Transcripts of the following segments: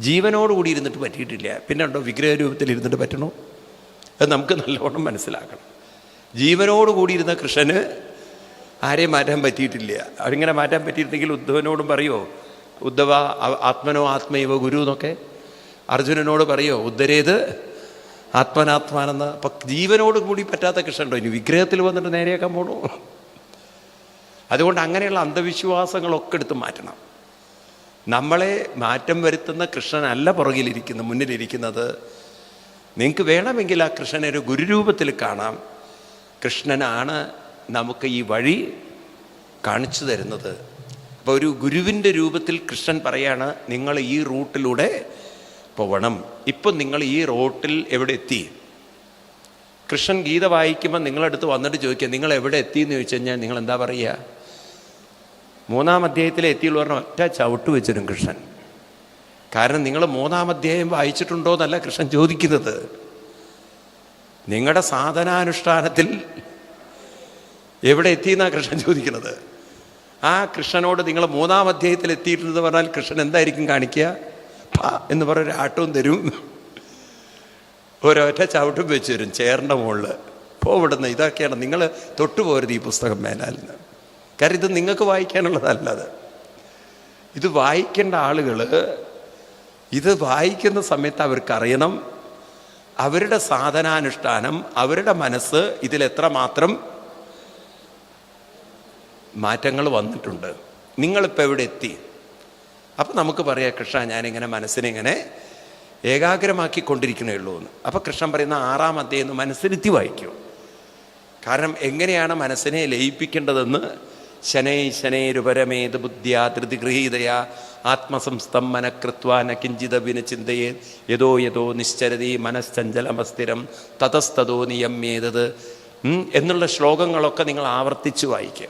ജീവനോടുകൂടി ഇരുന്നിട്ട് പറ്റിയിട്ടില്ല. പിന്നെ ഉണ്ടോ? വിഗ്രഹ രൂപത്തിൽ ഇരുന്നിട്ട് പറ്റണോ? അത് നമുക്ക് നല്ലവണ്ണം മനസ്സിലാക്കണം. ജീവനോടുകൂടി ഇരുന്ന കൃഷ്ണന് ആരെയും മാറ്റാൻ പറ്റിയിട്ടില്ല. അവരിങ്ങനെ മാറ്റാൻ പറ്റിയിരുന്നെങ്കിൽ ഉദ്ധവനോടും പറയുമോ ഉദ്ധവ ആത്മനോ ആത്മൈവ ഗുരു എന്നൊക്കെ അർജുനനോട് പറയോ ഉദ്ധരേത് ആത്മനാത്മാനെന്ന്. അപ്പം ജീവനോട് കൂടി പറ്റാത്ത കൃഷ്ണനുണ്ടോ ഇനി വിഗ്രഹത്തിൽ വന്നിട്ട് നേരെയാക്കാൻ പോകണോ അതുകൊണ്ട് അങ്ങനെയുള്ള അന്ധവിശ്വാസങ്ങളൊക്കെ എടുത്ത് മാറ്റണം. നമ്മളെ മാറ്റം വരുത്തുന്ന കൃഷ്ണനല്ല പുറകിലിരിക്കുന്നത് മുന്നിലിരിക്കുന്നത്. നിങ്ങൾക്ക് വേണമെങ്കിൽ ആ കൃഷ്ണനെ ഒരു ഗുരുരൂപത്തിൽ കാണാം. കൃഷ്ണനാണ് നമുക്ക് ഈ വഴി കാണിച്ചു തരുന്നത്. അപ്പോൾ ഒരു ഗുരുവിന്റെ രൂപത്തിൽ കൃഷ്ണൻ പറയാണ് നിങ്ങൾ ഈ റൂട്ടിലൂടെ പോകണം ഇപ്പം നിങ്ങൾ ഈ റോട്ടിൽ എവിടെ എത്തി? കൃഷ്ണൻ ഗീത വായിക്കുമ്പോൾ നിങ്ങളടുത്ത് വന്നിട്ട് ചോദിക്കുക നിങ്ങൾ എവിടെ എത്തി എന്ന് ചോദിച്ചു കഴിഞ്ഞാൽ നിങ്ങൾ എന്താ പറയുക? മൂന്നാം അധ്യായത്തിലെ എത്തിയുള്ളൂ പറഞ്ഞ ഒറ്റ ചവിട്ട് വെച്ചിരും കൃഷ്ണൻ. കാരണം നിങ്ങൾ മൂന്നാം അധ്യായം വായിച്ചിട്ടുണ്ടോ എന്നല്ല കൃഷ്ണൻ ചോദിക്കുന്നത്. നിങ്ങളുടെ സാധനാനുഷ്ഠാനത്തിൽ എവിടെ എത്തിയെന്നാണ് കൃഷ്ണൻ ചോദിക്കുന്നത്. ആ കൃഷ്ണനോട് നിങ്ങൾ മൂന്നാം അധ്യായത്തിൽ എത്തിയിട്ടുണ്ടെന്ന് പറഞ്ഞാൽ കൃഷ്ണൻ എന്തായിരിക്കും കാണിക്കുക? എന്ന് പറഞ്ഞൊരു ആട്ടവും തരും. ഒരൊറ്റ ചവിട്ടും വെച്ച് തരും ചേറിന്റെ മുകളിൽ പോവിടുന്ന ഇതൊക്കെയാണ്. നിങ്ങൾ തൊട്ടുപോരുത് ഈ പുസ്തകം മേലാലിന് കാരണം ഇത് നിങ്ങൾക്ക് വായിക്കാനുള്ളതല്ലത് ഇത് വായിക്കേണ്ട ആളുകൾ ഇത് വായിക്കുന്ന സമയത്ത് അവർക്കറിയണം അവരുടെ സാധനാനുഷ്ഠാനം അവരുടെ മനസ്സ് ഇതിലെത്രമാത്രം മാറ്റങ്ങൾ വന്നിട്ടുണ്ട്. നിങ്ങളിപ്പോൾ എവിടെ എത്തി? അപ്പം നമുക്ക് പറയാം കൃഷ്ണ ഞാനിങ്ങനെ മനസ്സിനിങ്ങനെ ഏകാഗ്രമാക്കിക്കൊണ്ടിരിക്കണേ ഉള്ളൂ എന്ന്. അപ്പം കൃഷ്ണൻ പറയുന്ന ആറാം അധ്യയം മനസ്സിരുത്തി വായിക്കും. കാരണം എങ്ങനെയാണ് മനസ്സിനെ ലയിപ്പിക്കേണ്ടതെന്ന് ശനൈ ശനൈരുപരമേത് ബുദ്ധ്യാ ധൃതിഗൃഹീതയാ ആത്മസംസ്ഥം മനഃകൃത്വാന കിഞ്ചിത വിനചിന്തയേ യഥോ യഥോ നിശ്ചരതി മനശ്ചഞ്ചലമസ്ഥിരം തതസ്തതോ നിയമ്യേതത്. എന്നുള്ള ശ്ലോകങ്ങളൊക്കെ നിങ്ങൾ ആവർത്തിച്ച് വായിക്കുക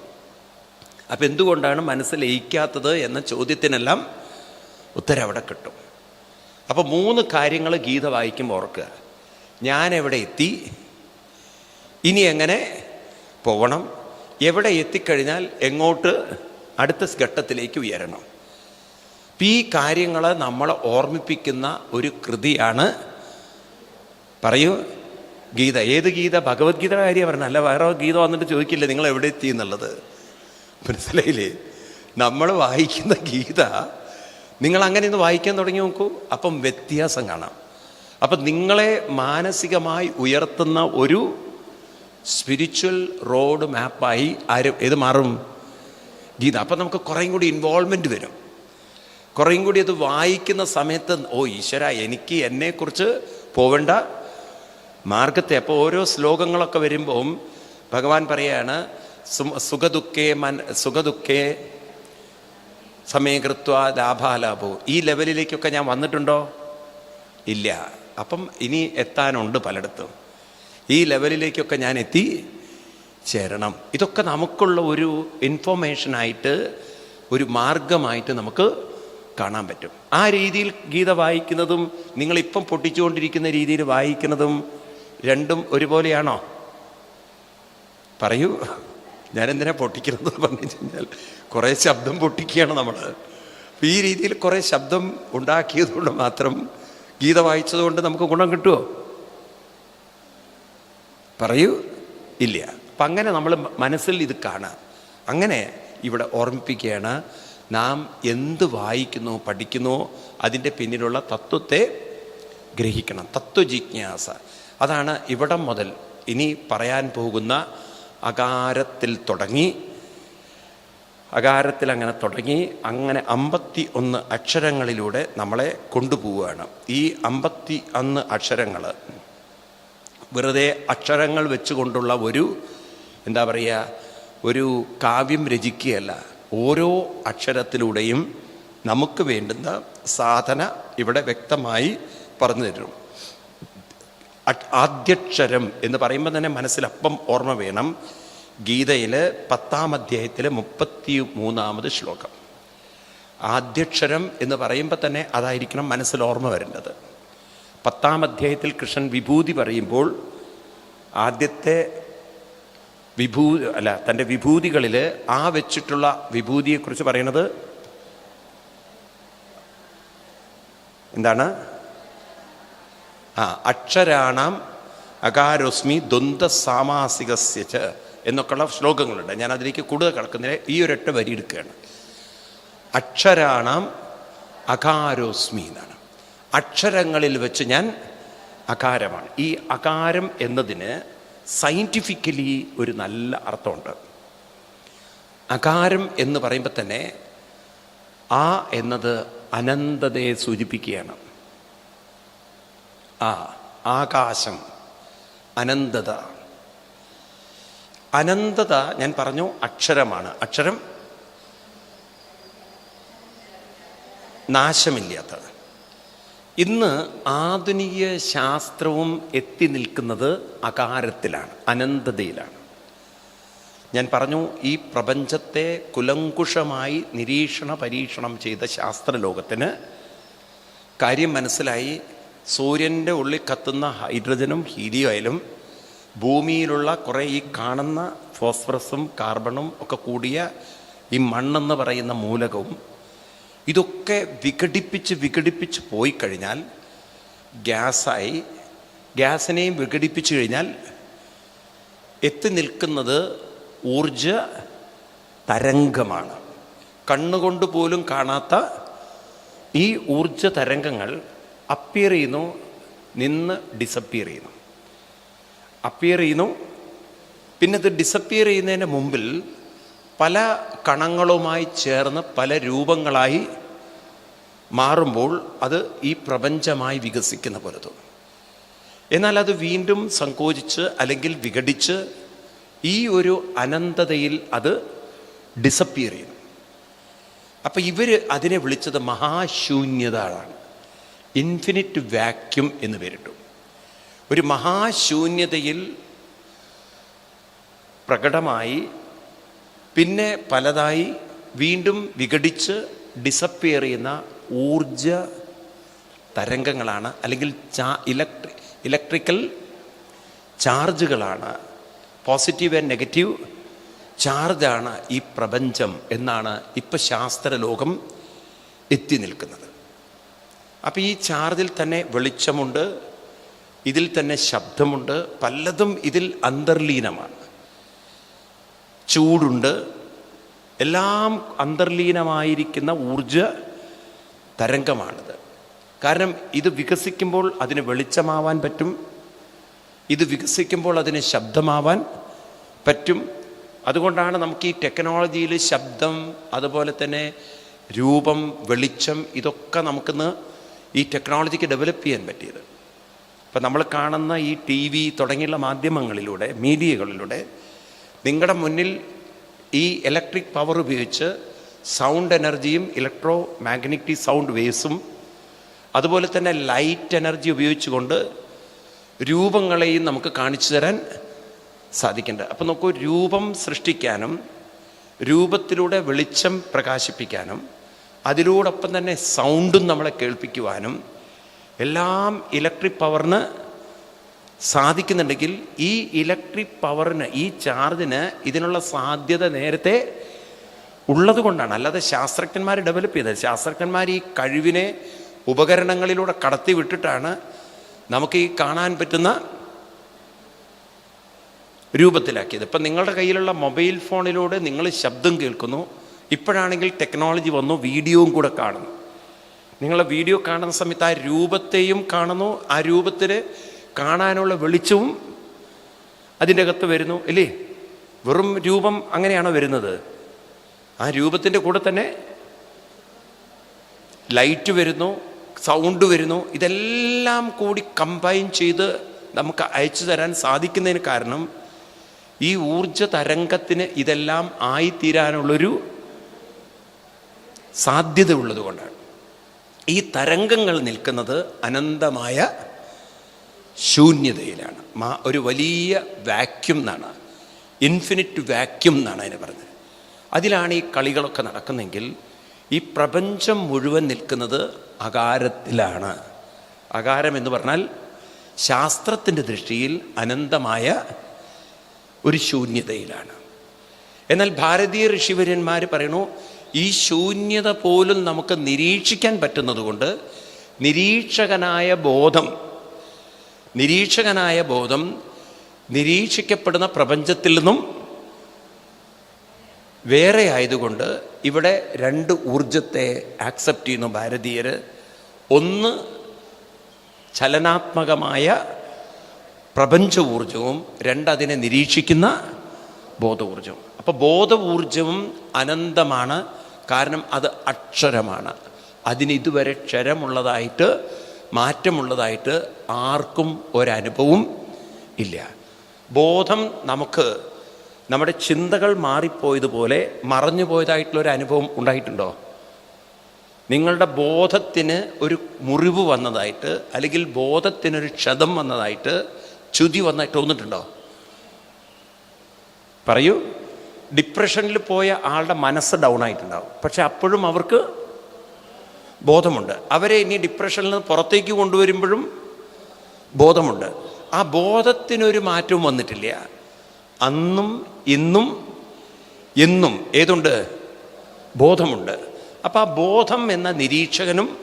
അപ്പം എന്തുകൊണ്ടാണ് മനസ്സ് ലയിക്കാത്തത് എന്ന ചോദ്യത്തിനെല്ലാം ഉത്തരം അവിടെ കിട്ടും. അപ്പോൾ മൂന്ന് കാര്യങ്ങൾ ഗീത വായിക്കുമ്പോൾ ഓർക്കുക. ഞാൻ എവിടെ എത്തി? ഇനി എങ്ങനെ പോകണം എവിടെ എത്തിക്കഴിഞ്ഞാൽ എങ്ങോട്ട് അടുത്ത ഘട്ടത്തിലേക്ക് ഉയരണം. ഈ കാര്യങ്ങൾ നമ്മളെ ഓർമ്മിപ്പിക്കുന്ന ഒരു കൃതിയാണ് പറയൂ ഗീത. ഏത് ഗീത? ഭഗവത്ഗീതയുടെ കാര്യം പറഞ്ഞ അല്ല വേറെ ഗീത വന്നിട്ട് ചോദിക്കില്ല നിങ്ങൾ എവിടെ എത്തി എന്നുള്ളത്? മനസ്സിലായില്ലേ? നമ്മൾ വായിക്കുന്ന ഗീത നിങ്ങൾ അങ്ങനെ ഒന്ന് വായിക്കാൻ തുടങ്ങി നോക്കൂ. അപ്പം വ്യത്യാസം കാണാം. അപ്പം നിങ്ങളെ മാനസികമായി ഉയർത്തുന്ന ഒരു സ്പിരിച്വൽ റോഡ് മാപ്പായി ആരും ഏത് മാറും? ഗീത. അപ്പം നമുക്ക് കുറേയും കൂടി ഇൻവോൾവ്മെന്റ് വരും. കുറേയും കൂടി അത് വായിക്കുന്ന സമയത്ത് ഓ ഈശ്വര എനിക്ക് എന്നെക്കുറിച്ച് പോവേണ്ട. മാർഗത്തെ അപ്പോൾ ഓരോ ശ്ലോകങ്ങളൊക്കെ വരുമ്പം ഭഗവാൻ പറയാണ് സുഖദുഃഖേ മൻ സുഖദുഃഖേ സമയകൃത്വ ലാഭാലാഭോ. ഈ ലെവലിലേക്കൊക്കെ ഞാൻ വന്നിട്ടുണ്ടോ? ഇല്ല. അപ്പം ഇനി എത്താനുണ്ട് പലയിടത്തും. ഈ ലെവലിലേക്കൊക്കെ ഞാൻ എത്തി ചേരണം. ഇതൊക്കെ നമുക്കുള്ള ഒരു ഇൻഫോർമേഷനായിട്ട് ഒരു മാർഗമായിട്ട് നമുക്ക് കാണാൻ പറ്റും. ആ രീതിയിൽ ഗീത വായിക്കുന്നതും നിങ്ങളിപ്പം പൊട്ടിച്ചുകൊണ്ടിരിക്കുന്ന രീതിയിൽ വായിക്കുന്നതും രണ്ടും ഒരുപോലെയാണോ? പറയൂ. ഞാനെന്തിനാ പൊട്ടിക്കുന്നത് പറഞ്ഞു കഴിഞ്ഞാൽ കുറേ ശബ്ദം പൊട്ടിക്കുകയാണ് നമ്മൾ ഈ രീതിയിൽ കുറേ ശബ്ദം ഉണ്ടാക്കിയതുകൊണ്ട് മാത്രം ഗീത വായിച്ചതുകൊണ്ട് നമുക്ക് ഗുണം കിട്ടുമോ പറയൂ. ഇല്ല. അപ്പം അങ്ങനെ നമ്മൾ മനസ്സിൽ ഇത് കാണുക അങ്ങനെ ഇവിടെ ഓർമ്മിപ്പിക്കുകയാണ് നാം എന്ത് വായിക്കുന്നു പഠിക്കുന്നു അതിന്റെ പിന്നിലുള്ള തത്വത്തെ ഗ്രഹിക്കണം. തത്വജിജ്ഞാസ. അതാണ് ഇവിടം മുതൽ ഇനി പറയാൻ പോകുന്ന അകാരത്തിൽ തുടങ്ങി അകാരത്തിൽ അങ്ങനെ തുടങ്ങി അങ്ങനെ അമ്പത്തി ഒന്ന് അക്ഷരങ്ങളിലൂടെ നമ്മളെ കൊണ്ടുപോവുകയാണ്. ഈ അമ്പത്തി ഒന്ന് അക്ഷരങ്ങൾ വെറുതെ അക്ഷരങ്ങൾ വെച്ചുകൊണ്ടുള്ള ഒരു എന്താ പറയുക ഒരു കാവ്യം രചിക്കുകയല്ല. ഓരോ അക്ഷരത്തിലൂടെയും നമുക്ക് വേണ്ടുന്ന സാധന ഇവിടെ വ്യക്തമായി പറഞ്ഞു തരും. ആദ്യക്ഷരം എന്ന് പറയുമ്പോൾ തന്നെ മനസ്സിലപ്പം ഓർമ്മ വേണം. ഗീതയിൽ പത്താം അധ്യായത്തിലെ മുപ്പത്തി മൂന്നാമത് ശ്ലോകം. ആദ്യക്ഷരം എന്ന് പറയുമ്പോൾ തന്നെ അതായിരിക്കണം മനസ്സിൽ ഓർമ്മ വരേണ്ടത് പത്താം അധ്യായത്തിൽ കൃഷ്ണൻ വിഭൂതി പറയുമ്പോൾ ആദ്യത്തെ വിഭൂ അല്ല തന്റെ വിഭൂതികളിൽ ആ വെച്ചിട്ടുള്ള വിഭൂതിയെക്കുറിച്ച് പറയണത് എന്താണ്? ആ അക്ഷരാണാം അകാരോസ്മി ദ്വന്ദ് എന്നൊക്കെയുള്ള ശ്ലോകങ്ങളുണ്ട്. ഞാൻ അതിലേക്ക് കൂടുതൽ കിടക്കുന്നതിന് ഈ ഒരൊറ്റ വരി എടുക്കുകയാണ്. അക്ഷരാണാം അകാരോസ്മി എന്നാണ്. അക്ഷരങ്ങളിൽ വെച്ച് ഞാൻ അകാരമാണ്. ഈ അകാരം എന്നതിന് സയന്റിഫിക്കലി ഒരു നല്ല അർത്ഥമുണ്ട്. അകാരം എന്ന് പറയുമ്പോൾ തന്നെ ആ എന്നത് അനന്തതയെ സൂചിപ്പിക്കുകയാണ്. ആ ആകാശം അനന്തത. അനന്തത ഞാൻ പറഞ്ഞു അക്ഷരമാണ്. അക്ഷരം നാശമില്ലാത്തത്. ഇന്ന് ആധുനിക ശാസ്ത്രവും എത്തി നിൽക്കുന്നത് അകാരത്തിലാണ് അനന്തതയിലാണ്. ഞാൻ പറഞ്ഞു ഈ പ്രപഞ്ചത്തെ കുലങ്കുഷമായി നിരീക്ഷണ പരീക്ഷണം ചെയ്ത ശാസ്ത്രലോകത്തിന് കാര്യം മനസ്സിലായി. സൂര്യന്റെ ഉള്ളിൽ കത്തുന്ന ഹൈഡ്രജനും ഹീലിയോയിലും ഭൂമിയിലുള്ള കുറേ ഈ കാണുന്ന ഫോസ്ഫറസും കാർബണും ഒക്കെ കൂടിയ ഈ മണ്ണെന്ന് പറയുന്ന മൂലകവും ഇതൊക്കെ വിഘടിപ്പിച്ച് വിഘടിപ്പിച്ച് പോയി കഴിഞ്ഞാൽ ഗ്യാസായി ഗ്യാസിനെയും വിഘടിപ്പിച്ചു കഴിഞ്ഞാൽ എത്തി നിൽക്കുന്നത് ഊർജ തരംഗമാണ്. കണ്ണുകൊണ്ട് പോലും കാണാത്ത ഈ ഊർജ തരംഗങ്ങൾ അപ്പിയർ ചെയ്യുന്നു നിന്ന് ഡിസപ്പിയർ ചെയ്യുന്നു. അപ്പിയർ ചെയ്യുന്നു പിന്നെ ഇത് ഡിസപ്പിയർ ചെയ്യുന്നതിന് മുമ്പിൽ പല കണങ്ങളുമായി ചേർന്ന് പല രൂപങ്ങളായി മാറുമ്പോൾ അത് ഈ പ്രപഞ്ചമായി വികസിക്കുന്ന പോലെ തോന്നും. എന്നാൽ അത് വീണ്ടും സങ്കോചിച്ച് അല്ലെങ്കിൽ വിഘടിച്ച് ഈ ഒരു അനന്തതയിൽ അത് ഡിസപ്പിയർ ചെയ്യുന്നു. അപ്പം ഇവർ അതിനെ വിളിച്ചത് മഹാശൂന്യതയാണ് ഇൻഫിനിറ്റ് വാക്യൂം എന്ന് പേരിട്ടു. ഒരു മഹാശൂന്യതയിൽ പ്രകടമായി പിന്നെ പലതായി വീണ്ടും വിഘടിച്ച് ഡിസപ്പിയർ ചെയ്യുന്ന ഊർജ തരംഗങ്ങളാണ് അല്ലെങ്കിൽ ചാ ഇലക്ട്രി ഇലക്ട്രിക്കൽ ചാർജുകളാണ് പോസിറ്റീവ് ആൻഡ് നെഗറ്റീവ് ചാർജാണ് ഈ പ്രപഞ്ചം എന്നാണ് ഇപ്പം ശാസ്ത്രലോകം എത്തി നിൽക്കുന്നത്. അപ്പം ഈ ചാർജിൽ തന്നെ വെളിച്ചമുണ്ട് ഇതിൽ തന്നെ ശബ്ദമുണ്ട് പലതും ഇതിൽ അന്തർലീനമാണ്. ചൂടുണ്ട്. എല്ലാം അന്തർലീനമായിരിക്കുന്ന ഊർജ തരംഗമാണിത്. കാരണം ഇത് വികസിക്കുമ്പോൾ അതിന് വെളിച്ചമാവാൻ പറ്റും. ഇത് വികസിക്കുമ്പോൾ അതിന് ശബ്ദമാവാൻ പറ്റും. അതുകൊണ്ടാണ് നമുക്ക് ഈ ടെക്നോളജിയിൽ ശബ്ദം അതുപോലെ തന്നെ രൂപം വെളിച്ചം ഇതൊക്കെ നമുക്കിന്ന് ഈ ടെക്നോളജിക്ക് ഡെവലപ്പ് ചെയ്യാൻ പറ്റിയത്. ഇപ്പം നമ്മൾ കാണുന്ന ഈ ടി വി തുടങ്ങിയുള്ള മാധ്യമങ്ങളിലൂടെ മീഡിയകളിലൂടെ നിങ്ങളുടെ മുന്നിൽ ഈ ഇലക്ട്രിക് പവർ ഉപയോഗിച്ച് സൗണ്ട് എനർജിയും ഇലക്ട്രോ മാഗ്നറ്റിക് സൗണ്ട് വേവ്സും അതുപോലെ തന്നെ ലൈറ്റ് എനർജി ഉപയോഗിച്ചുകൊണ്ട് രൂപങ്ങളെയും നമുക്ക് കാണിച്ചു തരാൻ സാധിക്കുന്നുണ്ട് അപ്പം നോക്കൂ രൂപം സൃഷ്ടിക്കാനും രൂപത്തിലൂടെ വെളിച്ചം പ്രകാശിപ്പിക്കാനും അതിലൂടൊപ്പം തന്നെ സൗണ്ടും നമ്മളെ കേൾപ്പിക്കുവാനും എല്ലാം ഇലക്ട്രിക് പവറിന് സാധിക്കുന്നുണ്ടെങ്കിൽ ഈ ഇലക്ട്രിക് പവറിന് ഈ ചാർജിന് ഇതിനുള്ള സാധ്യത നേരത്തെ ഉള്ളത് കൊണ്ടാണ് അല്ലാതെ ശാസ്ത്രജ്ഞന്മാർ ഡെവലപ്പ് ചെയ്തത്. ശാസ്ത്രജ്ഞന്മാർ ഈ കഴിവിനെ ഉപകരണങ്ങളിലൂടെ കടത്തി വിട്ടിട്ടാണ് നമുക്ക് ഈ കാണാൻ പറ്റുന്ന രൂപത്തിലാക്കിയത്. ഇപ്പം നിങ്ങളുടെ കയ്യിലുള്ള മൊബൈൽ ഫോണിലൂടെ നിങ്ങൾ ശബ്ദം കേൾക്കുന്നു. ഇപ്പോഴാണെങ്കിൽ ടെക്നോളജി വന്നു വീഡിയോയും കൂടെ കാണുന്നു. നിങ്ങളെ വീഡിയോ കാണുന്ന സമയത്ത് ആ രൂപത്തെയും കാണുന്നു. ആ രൂപത്തിൽ കാണാനുള്ള വെളിച്ചവും അതിന്റെ അകത്ത് വരുന്നു ഇല്ലേ? വെറും രൂപം അങ്ങനെയാണോ വരുന്നത്? ആ രൂപത്തിന്റെ കൂടെ തന്നെ ലൈറ്റ് വരുന്നു സൗണ്ട് വരുന്നു ഇതെല്ലാം കൂടി കമ്പൈൻ ചെയ്ത് നമുക്ക് അയച്ചു തരാൻ സാധിക്കുന്നതിന് കാരണം ഈ ഊർജ തരംഗത്തിന് ഇതെല്ലാം ആയിത്തീരാനുള്ളൊരു സാധ്യത ഉള്ളതുകൊണ്ടാണ് ഈ തരംഗങ്ങൾ നിൽക്കുന്നത് അനന്തമായ ശൂന്യതയിലാണ്. മാ ഒരു വലിയ വാക്യൂം എന്നാണ്. ഇൻഫിനിറ്റ് വാക്യൂം എന്നാണ് അതിനെ പറഞ്ഞത്. അതിലാണ് ഈ കളികളൊക്കെ നടക്കുന്നെങ്കിൽ ഈ പ്രപഞ്ചം മുഴുവൻ നിൽക്കുന്നത് അകാരത്തിലാണ്. അകാരം എന്ന് പറഞ്ഞാൽ ശാസ്ത്രത്തിന്റെ ദൃഷ്ടിയിൽ അനന്തമായ ഒരു ശൂന്യതയിലാണ്. എന്നാൽ ഭാരതീയ ഋഷിവര്യന്മാർ പറയണു ഈ ശൂന്യത പോലും നമുക്ക് നിരീക്ഷിക്കാൻ പറ്റുന്നതുകൊണ്ട് നിരീക്ഷകനായ ബോധം നിരീക്ഷകനായ ബോധം നിരീക്ഷിക്കപ്പെടുന്ന പ്രപഞ്ചത്തിൽ നിന്നും വേറെ ആയതുകൊണ്ട് ഇവിടെ രണ്ട് ഊർജത്തെ ആക്സെപ്റ്റ് ചെയ്യുന്നു ഭാരതീയർ. ഒന്ന് ചലനാത്മകമായ പ്രപഞ്ച ഊർജവും രണ്ടതിനെ നിരീക്ഷിക്കുന്ന ബോധ ഊർജവും അപ്പോൾ ബോധ ഊർജവും അനന്തമാണ് കാരണം അത് അക്ഷരമാണ്. അതിന് ഇതുവരെ ക്ഷരമുള്ളതായിട്ട് മാറ്റമുള്ളതായിട്ട് ആർക്കും ഒരനുഭവം ഇല്ല. ബോധം നമുക്ക് നമ്മുടെ ചിന്തകൾ മാറിപ്പോയതുപോലെ മറഞ്ഞു പോയതായിട്ടുള്ള ഒരു അനുഭവം ഉണ്ടായിട്ടുണ്ടോ? നിങ്ങളുടെ ബോധത്തിന് ഒരു മുറിവ് വന്നതായിട്ട് അല്ലെങ്കിൽ ബോധത്തിനൊരു ക്ഷതം വന്നതായിട്ട് ചുതി വന്നായിട്ട് തോന്നിട്ടുണ്ടോ പറയൂ. ഡിപ്രഷനിൽ പോയ ആളുടെ മനസ്സ് ഡൗൺ ആയിട്ടുണ്ടാവും. പക്ഷെ അപ്പോഴും അവർക്ക് ബോധമുണ്ട്. അവരെ ഇനി ഡിപ്രഷനിൽ നിന്ന് പുറത്തേക്ക് കൊണ്ടുവരുമ്പോഴും ബോധമുണ്ട്. ആ ബോധത്തിനൊരു മാറ്റവും വന്നിട്ടില്ല. അന്നും ഇന്നും എന്നും ഏതുണ്ട്? ബോധമുണ്ട്. അപ്പോൾ ആ ബോധം എന്ന നിരീക്ഷകനും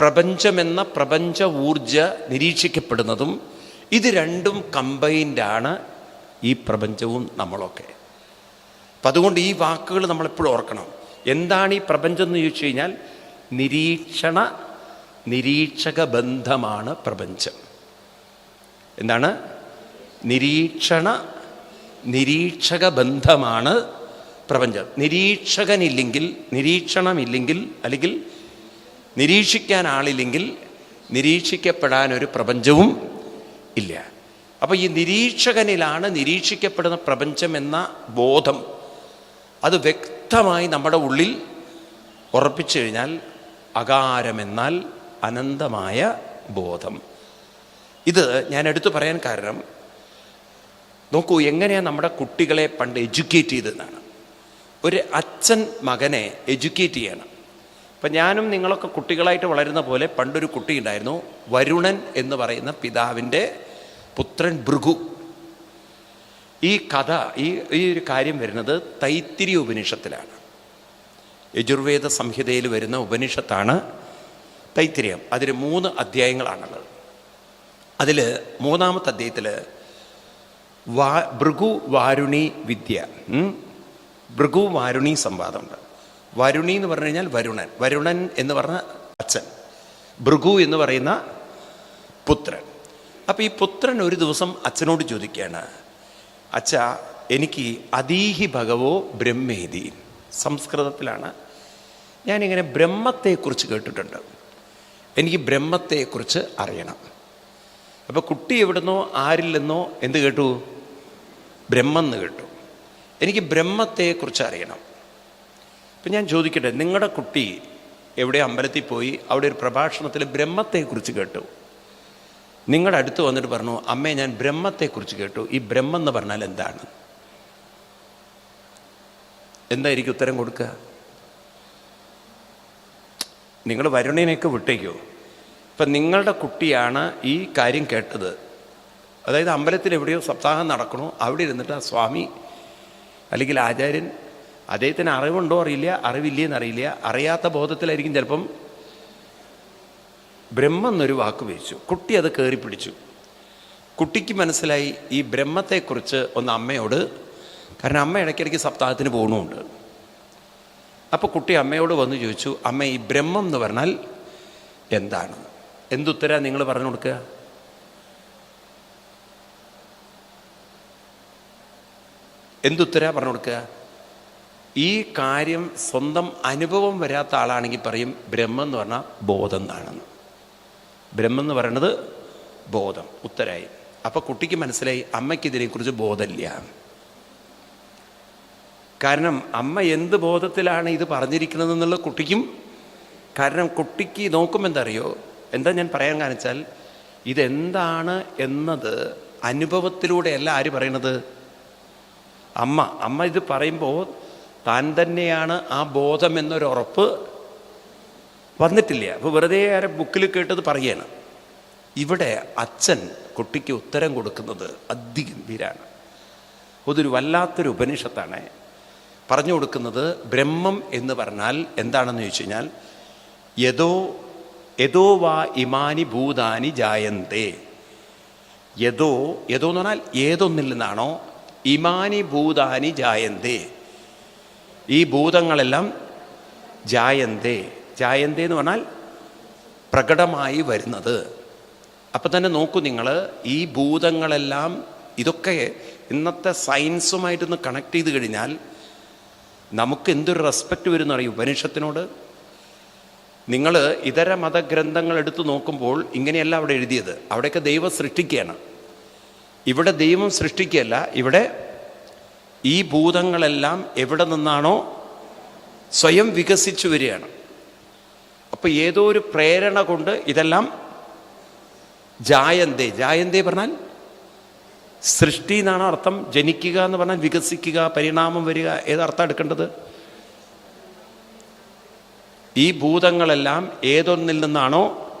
പ്രപഞ്ചമെന്ന പ്രപഞ്ച ഊർജ നിരീക്ഷിക്കപ്പെടുന്നതും ഇത് രണ്ടും കമ്പൈൻഡാണ് ഈ പ്രപഞ്ചവും നമ്മളൊക്കെ. അപ്പം അതുകൊണ്ട് ഈ വാക്കുകൾ നമ്മളെപ്പോഴും ഓർക്കണം. എന്താണ് ഈ പ്രപഞ്ചം എന്ന് ചോദിച്ചു കഴിഞ്ഞാൽ നിരീക്ഷണ നിരീക്ഷക ബന്ധമാണ് പ്രപഞ്ചം. എന്താണ്? നിരീക്ഷണ നിരീക്ഷക ബന്ധമാണ് പ്രപഞ്ചം. നിരീക്ഷകനില്ലെങ്കിൽ നിരീക്ഷണമില്ലെങ്കിൽ അല്ലെങ്കിൽ നിരീക്ഷിക്കാൻ ആളില്ലെങ്കിൽ നിരീക്ഷിക്കപ്പെടാൻ ഒരു പ്രപഞ്ചവും ഇല്ല. അപ്പോൾ ഈ നിരീക്ഷകനിലാണ് നിരീക്ഷിക്കപ്പെടുന്ന പ്രപഞ്ചം എന്ന ബോധം. അത് വ്യക്തമായി നമ്മുടെ ഉള്ളിൽ ഉറപ്പിച്ചു കഴിഞ്ഞാൽ അകാരമെന്നാൽ അനന്തമായ ബോധം. ഇത് ഞാൻ എടുത്തു പറയാൻ കാരണം നോക്കൂ എങ്ങനെയാണ് നമ്മുടെ കുട്ടികളെ പണ്ട് എഡ്യൂക്കേറ്റ് ചെയ്തതെന്നാണ്. ഒരു അച്ഛൻ മകനെ എഡ്യൂക്കേറ്റ് ചെയ്യണം. അപ്പം ഞാനും നിങ്ങളൊക്കെ കുട്ടികളായിട്ട് വളരുന്ന പോലെ പണ്ടൊരു കുട്ടി ഉണ്ടായിരുന്നു വരുണൻ എന്ന് പറയുന്ന പിതാവിന്റെ പുത്രൻ ഭൃഗു. ഈ കഥ ഈ ഈ ഒരു കാര്യം വരുന്നത് തൈത്തിരി ഉപനിഷത്തിലാണ്. യജുർവേദ സംഹിതയിൽ വരുന്ന ഉപനിഷത്താണ് തൈത്തിരിയം. അതിൽ മൂന്ന് അധ്യായങ്ങളാണുള്ളത്. അതിൽ മൂന്നാമത്തെ അധ്യായത്തിൽ വാ ഭൃഗു വാരുണി വിദ്യ? ഭൃഗു വാരുണി സംവാദമുണ്ട്. വരുണി എന്ന് പറഞ്ഞു കഴിഞ്ഞാൽ വരുണൻ. വരുണൻ എന്ന് പറഞ്ഞ അച്ഛൻ. ഭൃഗു എന്ന് പറയുന്ന പുത്രൻ. അപ്പം ഈ പുത്രൻ ഒരു ദിവസം അച്ഛനോട് ചോദിക്കുകയാണ് അച്ഛ എനിക്ക് അതീഹി ഭഗവോ ബ്രഹ്മേതി. സംസ്കൃതത്തിലാണ്. ഞാനിങ്ങനെ ബ്രഹ്മത്തെക്കുറിച്ച് കേട്ടിട്ടുണ്ട്. എനിക്ക് ബ്രഹ്മത്തെക്കുറിച്ച് അറിയണം. അപ്പോൾ കുട്ടി എവിടുന്നോ ആരില്ലെന്നോ എന്ത് കേട്ടു? ബ്രഹ്മം എന്ന് കേട്ടു. എനിക്ക് ബ്രഹ്മത്തെക്കുറിച്ച് അറിയണം. അപ്പം ഞാൻ ചോദിക്കട്ടെ നിങ്ങളുടെ കുട്ടി എവിടെ അമ്പലത്തിൽ പോയി? അവിടെ ഒരു പ്രഭാഷണത്തിൽ ബ്രഹ്മത്തെക്കുറിച്ച് കേട്ടു. നിങ്ങളുടെ അടുത്ത് വന്നിട്ട് പറഞ്ഞു അമ്മേ ഞാൻ ബ്രഹ്മത്തെക്കുറിച്ച് കേട്ടു. ഈ ബ്രഹ്മം എന്ന് പറഞ്ഞാൽ എന്താണ്? എന്തായിരിക്കും ഉത്തരം കൊടുക്കുക? നിങ്ങൾ വരുണിനെയൊക്കെ വിട്ടേക്കോ? ഇപ്പം നിങ്ങളുടെ കുട്ടിയാണ് ഈ കാര്യം കേട്ടത്. അതായത് അമ്പലത്തിൽ എവിടെയോ സപ്താഹം നടക്കണോ. അവിടെ ഇരുന്നിട്ട് ആ സ്വാമി അല്ലെങ്കിൽ ആചാര്യൻ അദ്ദേഹത്തിന് അറിവുണ്ടോ അറിയില്ല അറിവില്ലേ എന്നറിയില്ല അറിയാത്ത ബോധത്തിലായിരിക്കും ചിലപ്പം ബ്രഹ്മം എന്നൊരു വാക്ക് വെച്ചു. കുട്ടി അത് കയറി പിടിച്ചു. കുട്ടിക്ക് മനസ്സിലായി ഈ ബ്രഹ്മത്തെക്കുറിച്ച് ഒന്ന് അമ്മയോട് കാരണം അമ്മ ഇടയ്ക്കിടയ്ക്ക് സപ്താഹത്തിന് പോകണമുണ്ട് അപ്പോൾ കുട്ടി അമ്മയോട് വന്ന് ചോദിച്ചു അമ്മ ഈ ബ്രഹ്മം എന്ന് പറഞ്ഞാൽ എന്താണ്? എന്തുത്തരാ നിങ്ങൾ പറഞ്ഞു കൊടുക്കുക? എന്തുത്തരാ പറഞ്ഞു കൊടുക്കുക? ഈ കാര്യം സ്വന്തം അനുഭവം വരാത്ത ആളാണെങ്കിൽ പറയും ബ്രഹ്മം എന്ന് പറഞ്ഞാൽ ബോധം എന്നാണെന്ന്. ബ്രഹ്മം എന്ന് പറയുന്നത് ബോധം. ഉത്തരായി. അപ്പൊ കുട്ടിക്ക് മനസ്സിലായി അമ്മയ്ക്ക് ഇതിനെക്കുറിച്ച് ബോധമില്ല. കാരണം അമ്മ എന്ത് ബോധത്തിലാണ് ഇത് പറഞ്ഞിരിക്കുന്നത് എന്നുള്ള കുട്ടിക്കും കാരണം കുട്ടിക്ക് നോക്കുമ്പോൾ എന്താ അറിയോ എന്താ ഞാൻ പറയാൻ കാണിച്ചാൽ ഇതെന്താണ് എന്നത് അനുഭവത്തിലൂടെയല്ല ആര് പറയണത്? അമ്മ. അമ്മ ഇത് പറയുമ്പോൾ താൻ തന്നെയാണ് ആ ബോധം എന്നൊരു ഉറപ്പ് വന്നിട്ടില്ല. അപ്പോൾ വെറുതെ ആരെ ബുക്കിൽ കേട്ടത് പറയാണ് ഇവിടെ അച്ഛൻ കുട്ടിക്ക് ഉത്തരം കൊടുക്കുന്നത് അതിഗംഭീരാണ്. അതൊരു വല്ലാത്തൊരു ഉപനിഷത്താണ്. പറഞ്ഞു കൊടുക്കുന്നത് ബ്രഹ്മം എന്ന് പറഞ്ഞാൽ എന്താണെന്ന് ചോദിച്ചു കഴിഞ്ഞാൽ യഥോ യഥോ വാ ഇമാനി ഭൂതാനി ജായന്തേ. യഥോ യഥോ എന്ന് പറഞ്ഞാൽ ഏതൊന്നിൽ നിന്നാണോ ഇമാനി ഭൂതാനി ജായന്തേ. ഈ ഭൂതങ്ങളെല്ലാം ജായന്തേ. ജായന്തേ എന്ന് പറഞ്ഞാൽ പ്രകടമായി വരുന്നത്. അപ്പം തന്നെ നോക്കൂ നിങ്ങൾ ഈ ഭൂതങ്ങളെല്ലാം ഇതൊക്കെ ഇന്നത്തെ സയൻസുമായിട്ടൊന്ന് കണക്ട് ചെയ്ത് കഴിഞ്ഞാൽ നമുക്ക് എന്തൊരു റെസ്പെക്റ്റ് വരുന്ന അറിയും ഉപനിഷത്തിനോട്? നിങ്ങൾ ഇതര മതഗ്രന്ഥങ്ങൾ എടുത്തു നോക്കുമ്പോൾ ഇങ്ങനെയല്ല അവിടെ എഴുതിയത്. അവിടെയൊക്കെ ദൈവം സൃഷ്ടിക്കുകയാണ്. ഇവിടെ ദൈവം സൃഷ്ടിക്കുകയല്ല ഇവിടെ ഈ ഭൂതങ്ങളെല്ലാം എവിടെ നിന്നാണോ സ്വയം വികസിച്ചു വരികയാണ്. അപ്പൊ ഏതോ ഒരു പ്രേരണ കൊണ്ട് ഇതെല്ലാം ജായന്തേ. ജായന്തേ പറഞ്ഞാൽ സൃഷ്ടി എന്നാണ് അർത്ഥം. ജനിക്കുക എന്ന് പറഞ്ഞാൽ വികസിക്കുക പരിണാമം വരിക. ഏതർത്ഥം എടുക്കേണ്ടത്? ഈ ഭൂതങ്ങളെല്ലാം ഏതൊന്നിൽ നിന്നാണോ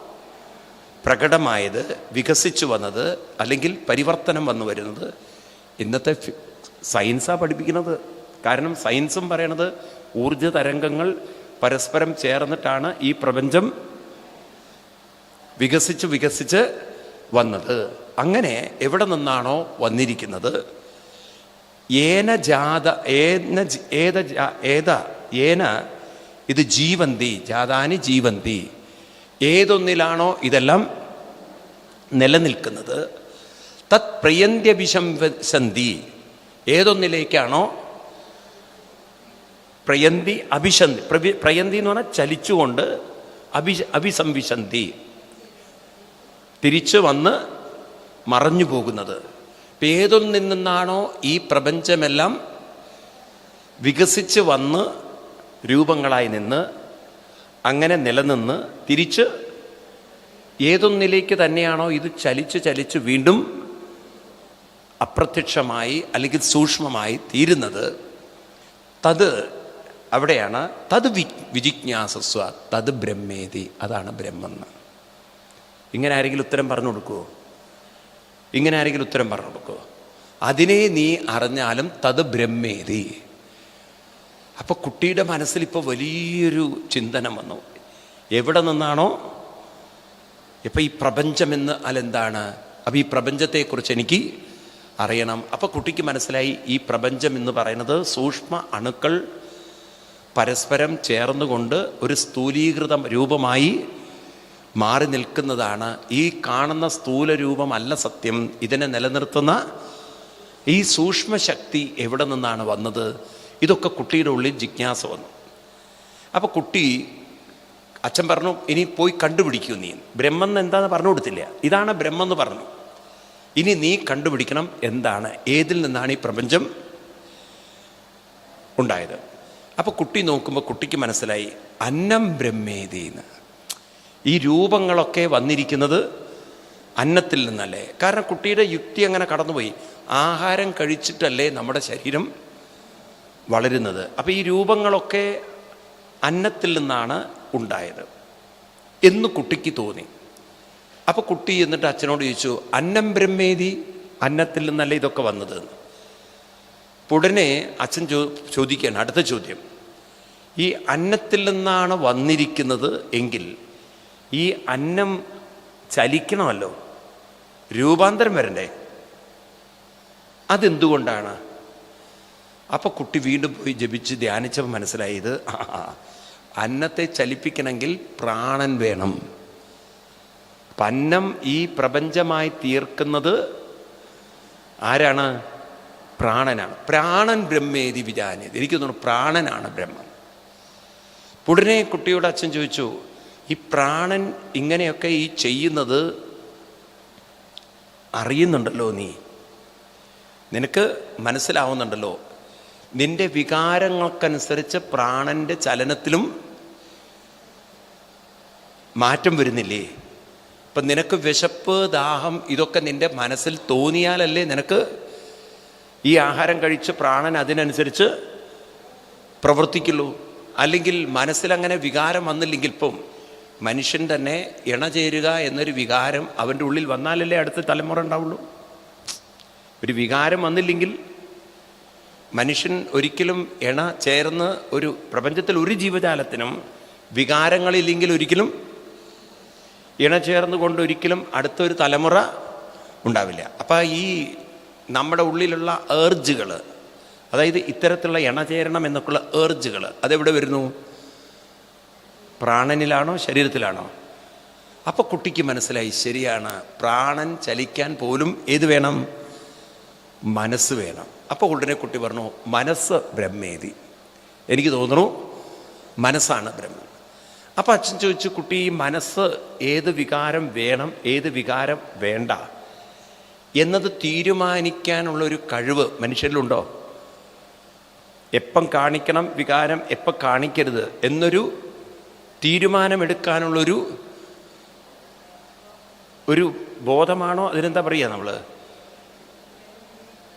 പ്രകടമായത് വികസിച്ചു വന്നത് അല്ലെങ്കിൽ പരിവർത്തനം വന്നു വരുന്നത്? ഇന്നത്തെ സയൻസാണ് സയൻസാ പഠിപ്പിക്കുന്നത്. കാരണം സയൻസും പറയണത് ഊർജ തരംഗങ്ങൾ പരസ്പരം ചേർന്നിട്ടാണ് ഈ പ്രപഞ്ചം വികസിച്ച് വികസിച്ച് വന്നത്. അങ്ങനെ എവിടെ നിന്നാണോ വന്നിരിക്കുന്നത്? ഏന ജാത ഏന ഏത ഏത ഏന ഇത് ജീവന്തി ജാതാനി ജീവന്തി. ഏതൊന്നിലാണോ ഇതെല്ലാം നിലനിൽക്കുന്നത്? തത് പ്രയന്ത്യഭിശംസന്തി ഏതൊന്നിലേക്കാണോ പ്രയന്തി അഭിശന്തി. പ്രയന്തി എന്ന് പറഞ്ഞാൽ ചലിച്ചുകൊണ്ട് അഭി അഭിസംവിശന്തി. തിരിച്ചു വന്ന് മറഞ്ഞു പോകുന്നത്. ഇപ്പം ഏതൊന്നിൽ നിന്നാണോ ഈ പ്രപഞ്ചമെല്ലാം വികസിച്ച് വന്ന് രൂപങ്ങളായി നിന്ന് അങ്ങനെ നിലനിന്ന് തിരിച്ച് ഏതൊന്നിലേക്ക് തന്നെയാണോ ഇത് ചലിച്ച് ചലിച്ച് വീണ്ടും അപ്രത്യക്ഷമായി അല്ലെങ്കിൽ സൂക്ഷ്മമായി തീരുന്നത്. തത് അവിടെയാണ് തത് വി വിജിജ്ഞാസസ്വ തത് ബ്രഹ്മേതി അതാണ് ബ്രഹ്മെന്ന് ഇങ്ങനെ ആരെങ്കിലും ഉത്തരം പറഞ്ഞു കൊടുക്കുമോ ഇങ്ങനെ ആരെങ്കിലും ഉത്തരം പറഞ്ഞു കൊടുക്കുമോ അതിനെ നീ അറിഞ്ഞാലും തത് ബ്രഹ്മേതി. അപ്പോൾ കുട്ടിയുടെ മനസ്സിൽ ഇപ്പോൾ വലിയൊരു ചിന്തനം വന്നു. എവിടെ നിന്നാണോ? ഇപ്പൊ ഈ പ്രപഞ്ചമെന്ന് അല്ലെന്താണ് അപ്പൊ ഈ പ്രപഞ്ചത്തെക്കുറിച്ച് എനിക്ക് അറിയണം. അപ്പോൾ കുട്ടിക്ക് മനസ്സിലായി ഈ പ്രപഞ്ചം എന്ന് പറയുന്നത് സൂക്ഷ്മ അണുക്കൾ പരസ്പരം ചേർന്നുകൊണ്ട് ഒരു സ്ഥൂലീകൃത രൂപമായി മാറി നിൽക്കുന്നതാണ്. ഈ കാണുന്ന സ്ഥൂല രൂപമല്ല സത്യം. ഇതിനെ നിലനിർത്തുന്ന ഈ സൂക്ഷ്മശക്തി എവിടെ നിന്നാണ് വന്നത്? ഇതൊക്കെ കുട്ടിയുടെ ഉള്ളിൽ ജിജ്ഞാസ വന്നു. അപ്പോൾ കുട്ടി അച്ഛൻ പറഞ്ഞു ഇനി പോയി കണ്ടുപിടിക്കൂ നീ. ബ്രഹ്മം എന്താന്ന് പറഞ്ഞു കൊടുത്തില്ല. ഇതാണ് ബ്രഹ്മം എന്ന് പറഞ്ഞു. ഇനി നീ കണ്ടുപിടിക്കണം എന്താണ്? ഏതിൽ നിന്നാണ് ഈ പ്രപഞ്ചം ഉണ്ടായത്? അപ്പോൾ കുട്ടി നോക്കുമ്പോൾ കുട്ടിക്ക് മനസ്സിലായി അന്നം ബ്രഹ്മേതി എന്ന് ഈ രൂപങ്ങളൊക്കെ വന്നിരിക്കുന്നത് അന്നത്തിൽ നിന്നല്ലേ? കാരണം കുട്ടിയുടെ യുക്തി അങ്ങനെ കടന്നുപോയി. ആഹാരം കഴിച്ചിട്ടല്ലേ നമ്മുടെ ശരീരം വളരുന്നത്. അപ്പോൾ ഈ രൂപങ്ങളൊക്കെ അന്നത്തിൽ നിന്നാണ് ഉണ്ടായത് എന്ന് കുട്ടിക്ക് തോന്നി. അപ്പോൾ കുട്ടി എന്നിട്ട് അച്ഛനോട് ചോദിച്ചു അന്നം ബ്രഹ്മേതി? അന്നത്തിൽ നിന്നല്ലേ ഇതൊക്കെ വന്നത്? അപ്പോൾ ഉടനെ അച്ഛൻ ചോ ചോദിക്കുകയാണ് അടുത്ത ചോദ്യം. ഈ അന്നത്തിൽ നിന്നാണ് വന്നിരിക്കുന്നത് എങ്കിൽ ഈ അന്നം ചലിക്കണമല്ലോ? രൂപാന്തരം വരണ്ടേ? അതെന്തുകൊണ്ടാണ്? അപ്പൊ കുട്ടി വീണ്ടും പോയി ജപിച്ച് ധ്യാനിച്ചപ്പോൾ മനസ്സിലായത് അന്നത്തെ ചലിപ്പിക്കണമെങ്കിൽ പ്രാണൻ വേണം. പന്നം ഈ പ്രപഞ്ചമായി തീർക്കുന്നത് ആരാണ്? പ്രാണനാണ്. പ്രാണൻ ബ്രഹ്മേതി വിജാനേത് എനിക്ക് തോന്നുന്നു പ്രാണനാണ് ബ്രഹ്മം. ഉടനെ കുട്ടിയോട് അച്ഛൻ ചോദിച്ചു ഈ പ്രാണൻ ഇങ്ങനെയൊക്കെ ഈ ചെയ്യുന്നത് അറിയുന്നുണ്ടല്ലോ നീ? നിനക്ക് മനസ്സിലാവുന്നുണ്ടല്ലോ? നിന്റെ വികാരങ്ങൾക്കനുസരിച്ച് പ്രാണന്റെ ചലനത്തിലും മാറ്റം വരുന്നില്ലേ? ഇപ്പം നിനക്ക് വിശപ്പ് ദാഹം ഇതൊക്കെ നിന്റെ മനസ്സിൽ തോന്നിയാലല്ലേ നിനക്ക് ഈ ആഹാരം കഴിച്ച് പ്രാണൻ അതിനനുസരിച്ച് പ്രവർത്തിക്കുള്ളൂ. അല്ലെങ്കിൽ മനസ്സിലങ്ങനെ വികാരം വന്നില്ലെങ്കിൽ ഇപ്പം മനുഷ്യൻ തന്നെ ഇണ ചേരുക എന്നൊരു വികാരം അവന്റെ ഉള്ളിൽ വന്നാലല്ലേ അടുത്ത തലമുറ ഉണ്ടാവുള്ളൂ. ഒരു വികാരം വന്നില്ലെങ്കിൽ മനുഷ്യൻ ഒരിക്കലും ഇണ ചേർന്ന് ഒരു പ്രപഞ്ചത്തിൽ ഒരു ജീവജാലത്തിനും വികാരങ്ങളില്ലെങ്കിൽ ഒരിക്കലും ഇണ ചേർന്നുകൊണ്ട് ഒരിക്കലും അടുത്തൊരു തലമുറ ഉണ്ടാവില്ല. അപ്പം ഈ നമ്മുടെ ഉള്ളിലുള്ള ഏർജുകൾ അതായത് ഇത്തരത്തിലുള്ള ഇണചേരണം എന്നൊക്കെയുള്ള ഏർജുകൾ അതെവിടെ വരുന്നു? പ്രാണനിലാണോ ശരീരത്തിലാണോ? അപ്പോൾ കുട്ടിക്ക് മനസ്സിലായി ശരിയാണ്. പ്രാണൻ ചലിക്കാൻ പോലും ഏത് വേണം? മനസ്സ് വേണം. അപ്പോൾ ഉടനെ കുട്ടി പറഞ്ഞു മനസ്സ് ബ്രഹ്മേതി. എനിക്ക് തോന്നുന്നു മനസ്സാണ് ബ്രഹ്മം. അപ്പോൾ അച്ഛൻ ചോദിച്ചു കുട്ടി മനസ്സ് ഏത് വികാരം വേണം? ഏത് വികാരം വേണ്ട? എന്നത് തീരുമാനിക്കാനുള്ളൊരു കഴിവ് മനുഷ്യരിലുണ്ടോ? എപ്പം കാണിക്കണം വികാരം എപ്പം കാണിക്കരുത് എന്നൊരു തീരുമാനമെടുക്കാനുള്ളൊരു ഒരു ബോധമാണോ? അതിനെന്താ പറയുക നമ്മൾ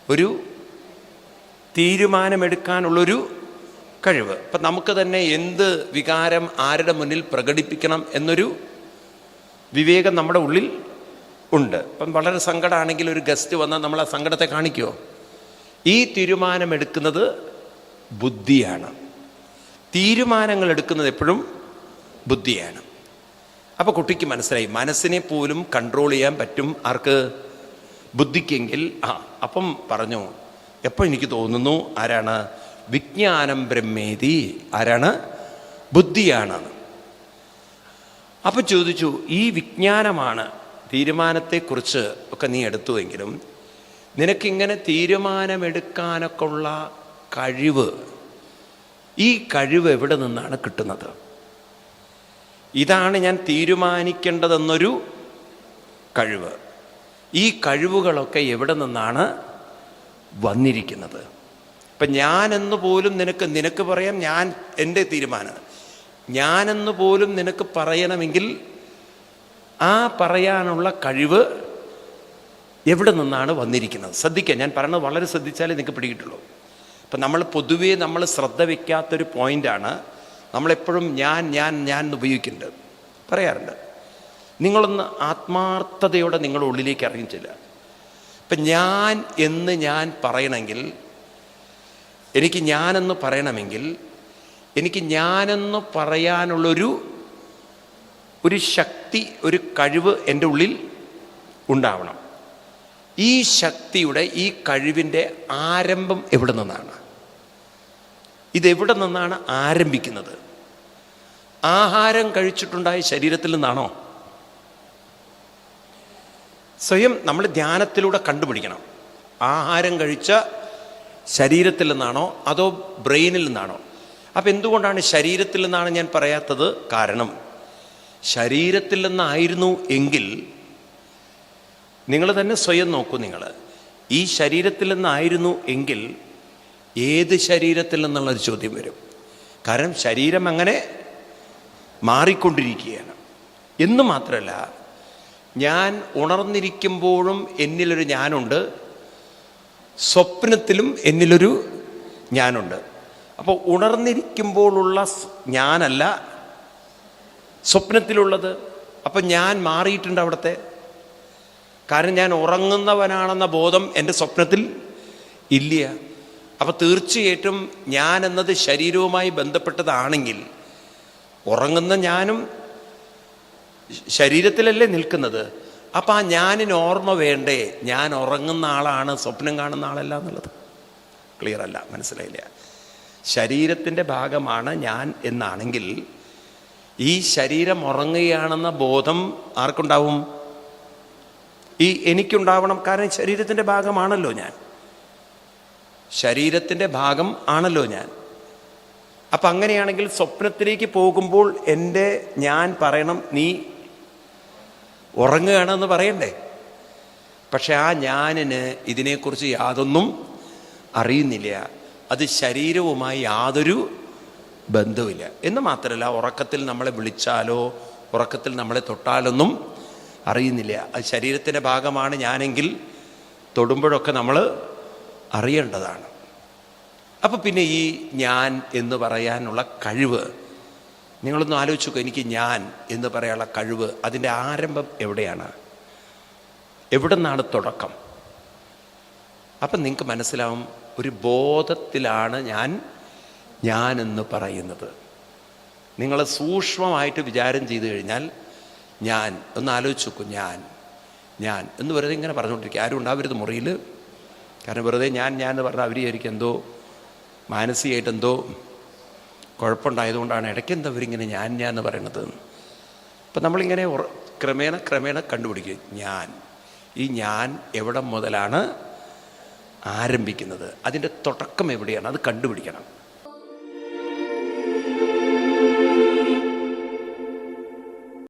ഒരു തീരുമാനമെടുക്കാനുള്ളൊരു കഴിവ്. ഇപ്പം നമുക്ക് തന്നെ എന്ത് വികാരം ആരുടെ മുന്നിൽ പ്രകടിപ്പിക്കണം എന്നൊരു വിവേകം നമ്മുടെ ഉള്ളിൽ ഉണ്ട്. ഇപ്പം വളരെ സങ്കടമാണെങ്കിൽ ഒരു ഗസ്റ്റ് വന്നാൽ നമ്മൾ ആ സങ്കടത്തെ കാണിക്കുമോ ഈ തീരുമാനമെടുക്കുന്നത് ബുദ്ധിയാണ്. തീരുമാനങ്ങൾ എടുക്കുന്നത് എപ്പോഴും ബുദ്ധിയാണ്. അപ്പോൾ കുട്ടിക്ക് മനസ്സിലായി മനസ്സിനെ പോലും കൺട്രോൾ ചെയ്യാൻ പറ്റും ആർക്ക്? ബുദ്ധിക്കെങ്കിൽ ആ അപ്പം പറഞ്ഞു. എപ്പോൾ എനിക്ക് തോന്നുന്നു ആരാണ്? വിജ്ഞാനം ബ്രഹ്മേതി ആരാണ്? ബുദ്ധിയാണ്. അപ്പം ചോദിച്ചു ഈ വിജ്ഞാനമാണ് തീരുമാനത്തെക്കുറിച്ച് ഒക്കെ നീ എടുത്തുവെങ്കിലും നിനക്കിങ്ങനെ തീരുമാനമെടുക്കാനൊക്കെ ഉള്ള കഴിവ് ഈ കഴിവ് എവിടെ നിന്നാണ് കിട്ടുന്നത്? ഇതാണ് ഞാൻ തീരുമാനിക്കേണ്ടതെന്നൊരു കഴിവ്. ഈ കഴിവുകളൊക്കെ എവിടെ നിന്നാണ് വന്നിരിക്കുന്നത്? ഇപ്പം ഞാനെന്ന് പോലും നിനക്ക് നിനക്ക് പറയാം ഞാൻ എന്റെ തീരുമാനം. ഞാനെന്ന് പോലും നിനക്ക് പറയണമെങ്കിൽ ആ പറയാനുള്ള കഴിവ് എവിടെ നിന്നാണ് വന്നിരിക്കുന്നത്? ശ്രദ്ധിക്കുക ഞാൻ പറയുന്നത് വളരെ ശ്രദ്ധിച്ചാലേ നിങ്ങൾക്ക് പിടികിട്ടുള്ളൂ. ഇപ്പം നമ്മൾ പൊതുവേ നമ്മൾ ശ്രദ്ധ വയ്ക്കാത്തൊരു പോയിന്റാണ് നമ്മളെപ്പോഴും ഞാൻ ഞാൻ ഞാൻ എന്ന് ഉപയോഗിക്കുന്നുണ്ട് പറയാറുണ്ട്. നിങ്ങളൊന്ന് ആത്മാർത്ഥതയോടെ നിങ്ങളുടെ ഉള്ളിലേക്ക് ഇറങ്ങിച്ചില്ല ഇപ്പം ഞാൻ എന്ന് ഞാൻ പറയണമെങ്കിൽ എനിക്ക് ഞാനെന്ന് പറയണമെങ്കിൽ എനിക്ക് ഞാനെന്ന് പറയാനുള്ളൊരു ഒരു ശക്തി ഒരു കഴിവ് എന്റെ ഉള്ളിൽ ഉണ്ടാവണം. ഈ ശക്തിയുടെ ഈ കഴിവിന്റെ ആരംഭം എവിടെ നിന്നാണ്? ഇതെവിടെ നിന്നാണ് ആരംഭിക്കുന്നത്? ആഹാരം കഴിച്ചിട്ടുണ്ടായ ശരീരത്തിൽ നിന്നാണോ? സ്വയം നമ്മൾ ധ്യാനത്തിലൂടെ കണ്ടുപിടിക്കണം. ആഹാരം കഴിച്ച ശരീരത്തിൽ നിന്നാണോ അതോ ബ്രെയിനിൽ നിന്നാണോ? അപ്പം എന്തുകൊണ്ടാണ് ശരീരത്തിൽ നിന്നാണ് ഞാൻ പറയാത്തത്? കാരണം ശരീരത്തിൽ നിന്നായിരുന്നു എങ്കിൽ നിങ്ങൾ തന്നെ സ്വയം നോക്കൂ നിങ്ങൾ. ഈ ശരീരത്തിൽ നിന്നായിരുന്നു എങ്കിൽ ഏത് ശരീരത്തിൽ നിന്നുള്ളൊരു ചോദ്യം വരും. കാരണം ശരീരം അങ്ങനെ മാറിക്കൊണ്ടിരിക്കുകയാണ്. എന്ന് മാത്രമല്ല ഞാൻ ഉണർന്നിരിക്കുമ്പോഴും എന്നിലൊരു ഞാനുണ്ട് സ്വപ്നത്തിലും എന്നിലൊരു ഞാനുണ്ട്. അപ്പോൾ ഉണർന്നിരിക്കുമ്പോഴുള്ള ഞാനല്ല സ്വപ്നത്തിലുള്ളത്. അപ്പം ഞാൻ മാറിയിട്ടുണ്ട് അവിടുത്തെ. കാരണം ഞാൻ ഉറങ്ങുന്നവനാണെന്ന ബോധം എന്റെ സ്വപ്നത്തിൽ ഇല്ല. അപ്പോൾ തീർച്ചയായിട്ടും ഞാൻ എന്നത് ശരീരവുമായി ബന്ധപ്പെട്ടതാണെങ്കിൽ ഉറങ്ങുന്ന ഞാനും ശരീരത്തിലല്ലേ നിൽക്കുന്നത്. അപ്പം ആ ഞാനിന് ഓർമ്മ വേണ്ടേ? ഞാൻ ഉറങ്ങുന്ന ആളാണ് സ്വപ്നം കാണുന്ന ആളല്ല എന്നുള്ളത്. ക്ലിയർ അല്ല മനസ്സിലായില്ല. ശരീരത്തിന്റെ ഭാഗമാണ് ഞാൻ എന്നാണെങ്കിൽ ഈ ശരീരം ഉറങ്ങുകയാണെന്ന ബോധം ആർക്കുണ്ടാവും? ഈ എനിക്കുണ്ടാവണം കാരണം ശരീരത്തിന്റെ ഭാഗമാണല്ലോ ഞാൻ. ശരീരത്തിന്റെ ഭാഗം ആണല്ലോ ഞാൻ. അപ്പം അങ്ങനെയാണെങ്കിൽ സ്വപ്നത്തിലേക്ക് പോകുമ്പോൾ എന്റെ ഞാൻ പറയണം നീ ഉറങ്ങുകയാണെന്ന് പറയണ്ടേ? പക്ഷെ ആ ഞാനിന് ഇതിനെക്കുറിച്ച് യാതൊന്നും അറിയുന്നില്ല. അത് ശരീരവുമായി യാതൊരു ബന്ധവുമില്ല എന്ന് മാത്രമല്ല ഉറക്കത്തിൽ നമ്മളെ വിളിച്ചാലോ ഉറക്കത്തിൽ നമ്മളെ തൊട്ടാലൊന്നും അറിയുന്നില്ല. അത് ശരീരത്തിന്റെ ഭാഗമാണ് ഞാനെങ്കിൽ തൊടുമ്പോഴൊക്കെ നമ്മൾ അറിയേണ്ടതാണ്. അപ്പോൾ പിന്നെ ഈ ഞാൻ എന്ന് പറയാനുള്ള കഴിവ് നിങ്ങളൊന്ന് ആലോചിച്ചു എനിക്ക് ഞാൻ എന്ന് പറയാനുള്ള കഴിവ് അതിന്റെ ആരംഭം എവിടെയാണ്? എവിടെ നിന്നാണ് തുടക്കം? അപ്പം നിങ്ങൾക്ക് മനസ്സിലാവും ഒരു ബോധത്തിലാണ് ഞാൻ ഞാനെന്ന് പറയുന്നത്. നിങ്ങൾ സൂക്ഷ്മമായിട്ട് വിചാരം ചെയ്തു കഴിഞ്ഞാൽ ഞാൻ ഒന്ന് ആലോചിച്ച് ഞാൻ ഞാൻ എന്ന് വെറുതെ ഇങ്ങനെ പറഞ്ഞുകൊണ്ടിരിക്കുക. ആരും ഉണ്ടാവരുത് മുറിയിൽ കാരണം വെറുതെ ഞാൻ ഞാൻ എന്ന് പറഞ്ഞാൽ അവർ എന്തോ മാനസികമായിട്ട് എന്തോ കുഴപ്പമുണ്ടായതുകൊണ്ടാണ്. ഇടയ്ക്ക് എന്താ അവരിങ്ങനെ ഞാൻ ഞാൻ എന്ന് പറയണത് അപ്പം നമ്മളിങ്ങനെ ക്രമേണ ക്രമേണ കണ്ടുപിടിക്കും. ഞാൻ ഈ ഞാൻ എവിടെ മുതലാണ് ആരംഭിക്കുന്നത്? അതിന്റെ തുടക്കം എവിടെയാണ്? അത് കണ്ടുപിടിക്കണം.